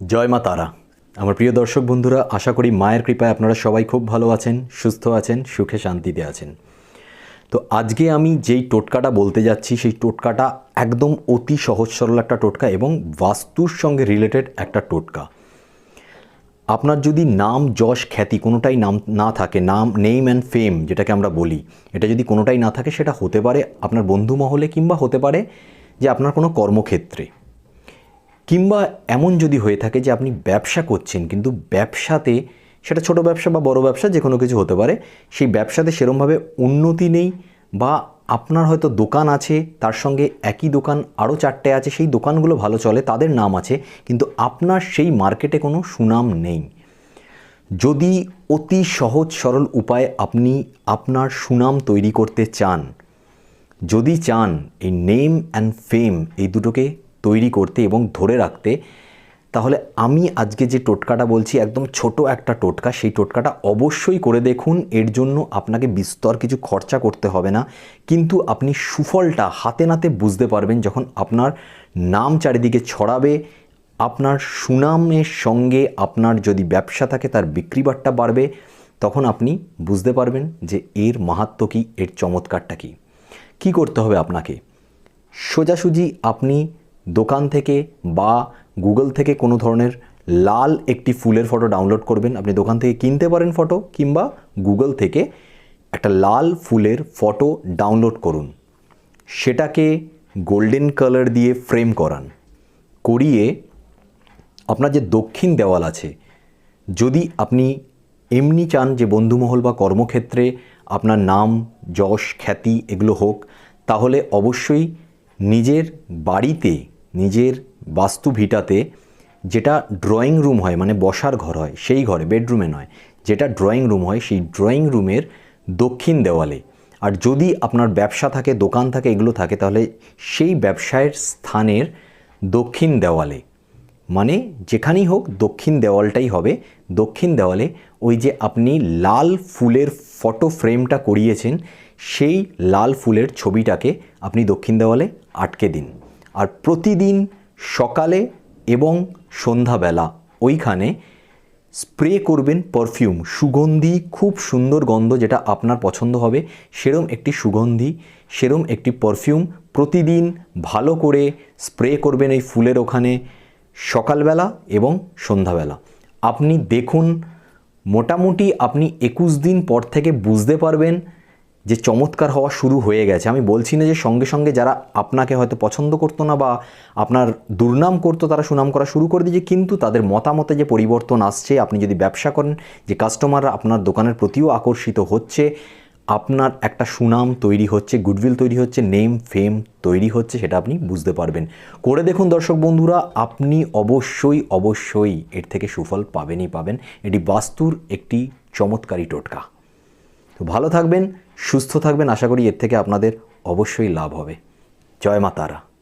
জয় মা তারা। আমার প্রিয় দর্শক বন্ধুরা, আশা করি মায়ের কৃপায় আপনারা সবাই খুব ভালো আছেন, সুস্থ আছেন, সুখে শান্তিতে আছেন। তো আজকে আমি যেই টোটকাটা বলতে যাচ্ছি, সেই টোটকাটা একদম অতি সহজ সরল একটা টোটকা এবং বাস্তুর সঙ্গে রিলেটেড একটা টোটকা। আপনার যদি নাম যশ খ্যাতি কোনোটাই নাম না থাকে, নাম নেম অ্যান্ড ফেম যেটাকে আমরা বলি, এটা যদি কোনোটাই না থাকে, সেটা হতে পারে আপনার বন্ধু মহলে কিংবা হতে পারে যে আপনার কোনো কর্মক্ষেত্রে। কিংবা এমন যদি হয়ে থাকে যে আপনি ব্যবসা করছেন, কিন্তু ব্যবসাতে সেটা ছোট ব্যবসা বা বড় ব্যবসা যে কোনো কিছু হতে পারে, সেই ব্যবসাতে সেরমভাবে উন্নতি নেই বা আপনার হয়তো দোকান আছে, তার সঙ্গে একই দোকান আরও চারটে আছে, সেই দোকানগুলো ভালো চলে, তাদের নাম আছে, কিন্তু আপনার সেই মার্কেটে কোনো সুনাম নেই। যদি অতি সহজ সরল উপায়ে আপনি আপনার সুনাম তৈরি করতে চান, যদি চান এই নেম অ্যান্ড ফেম এই দুটোকে তৈরি করতে এবং ধরে রাখতে, তাহলে আমি আজকে যে টোটকাটা বলছি, একদম ছোট একটা টোটকা, সেই টোটকাটা অবশ্যই করে দেখুন। এর জন্য আপনাকে বিস্তর কিছু খরচা করতে হবে না। কিন্তু আপনি সুফলটা হাতে নাতে বুঝতে পারবেন যখন আপনার নাম চারিদিকে ছড়াবে, আপনার সুনামের সঙ্গে আপনার যদি ব্যবসা থাকে, তার বিক্রিবাট্টা বাড়বে, তখন আপনি বুঝতে পারবেন যে এর মাহাত্ম কী, এর চমৎকারটা কী। কী করতে হবে আপনাকে? সোজাসুজি আপনি দোকান থেকে বা গুগল থেকে কোনো ধরনের লাল একটি ফুলের ফটো ডাউনলোড করবেন। আপনি দোকান থেকে কিনতে পারেন ফটো কিংবা গুগল থেকে একটা লাল ফুলের ফটো ডাউনলোড করুন। সেটাকে গোল্ডেন কালার দিয়ে ফ্রেম করান। করিয়ে আপনার যে দক্ষিণ দেওয়াল আছে, যদি আপনি এমনি চান যে বন্ধুমহল বা কর্মক্ষেত্রে আপনার নাম, যশ, খ্যাতি এগুলো হোক, তাহলে অবশ্যই নিজের বাড়িতে নিজের বাস্তু ভিটাতে যেটা ড্রয়িং রুম হয় মানে বসার ঘর হয়, সেই ঘরে বেডরুমে নয়, যেটা ড্রয়িং রুম হয়, সেই ড্রয়িং রুমের দক্ষিণ দেওয়ালে। আর যদি আপনার ব্যবসা থাকে, দোকান থাকে, এগুলো থাকে, তাহলে সেই ব্যবসায়ের স্থানের দক্ষিণ দেওয়ালে। মানে যেখানেই হোক, দক্ষিণ দেওয়ালটাই হবে। দক্ষিণ দেওয়ালে ওই যে আপনি লাল ফুলের ফটো ফ্রেমটা করিয়েছেন, সেই লাল ফুলের ছবিটাকে আপনি দক্ষিণ দেওয়ালে আটকে দিন। আর প্রতিদিন সকালে এবং সন্ধ্যাবেলা ওইখানে স্প্রে করবেন পারফিউম। সুগন্ধি, খুব সুন্দর গন্ধ যেটা আপনার পছন্দ হবে, সেরম একটি সুগন্ধি, সেরম একটি পারফিউম প্রতিদিন ভালো করে স্প্রে করবেন এই ফুলের ওখানে সকালবেলা এবং সন্ধ্যাবেলা। আপনি দেখুন, মোটামুটি আপনি একুশ দিন পর থেকে বুঝতে পারবেন যে চমৎকার হওয়া শুরু হয়ে গেছে। আমি বলছি না যে সঙ্গে সঙ্গে যারা আপনাকে হয়তো পছন্দ করতো না বা আপনার দুর্নাম করতো তারা সুনাম করা শুরু করে দিয়েছে, কিন্তু তাদের মতামতে যে পরিবর্তন আসছে, আপনি যদি ব্যবসা করেন, যে কাস্টমাররা আপনার দোকানের প্রতিও আকর্ষিত হচ্ছে, আপনার একটা সুনাম তৈরি হচ্ছে গুডউইল তৈরি হচ্ছে নেম ফেম তৈরি হচ্ছে, সেটা আপনি বুঝতে পারবেন। করে দেখুন দর্শক বন্ধুরা, আপনি অবশ্যই অবশ্যই এর থেকে সুফল পাবেনই পাবেন। এটি বাস্তুর একটি চমৎকারী টোটকা। তো ভালো থাকবেন, সুস্থ থাকবেন। আশা করি এর থেকে আপনাদের অবশ্যই লাভ হবে। জয় মা তারা।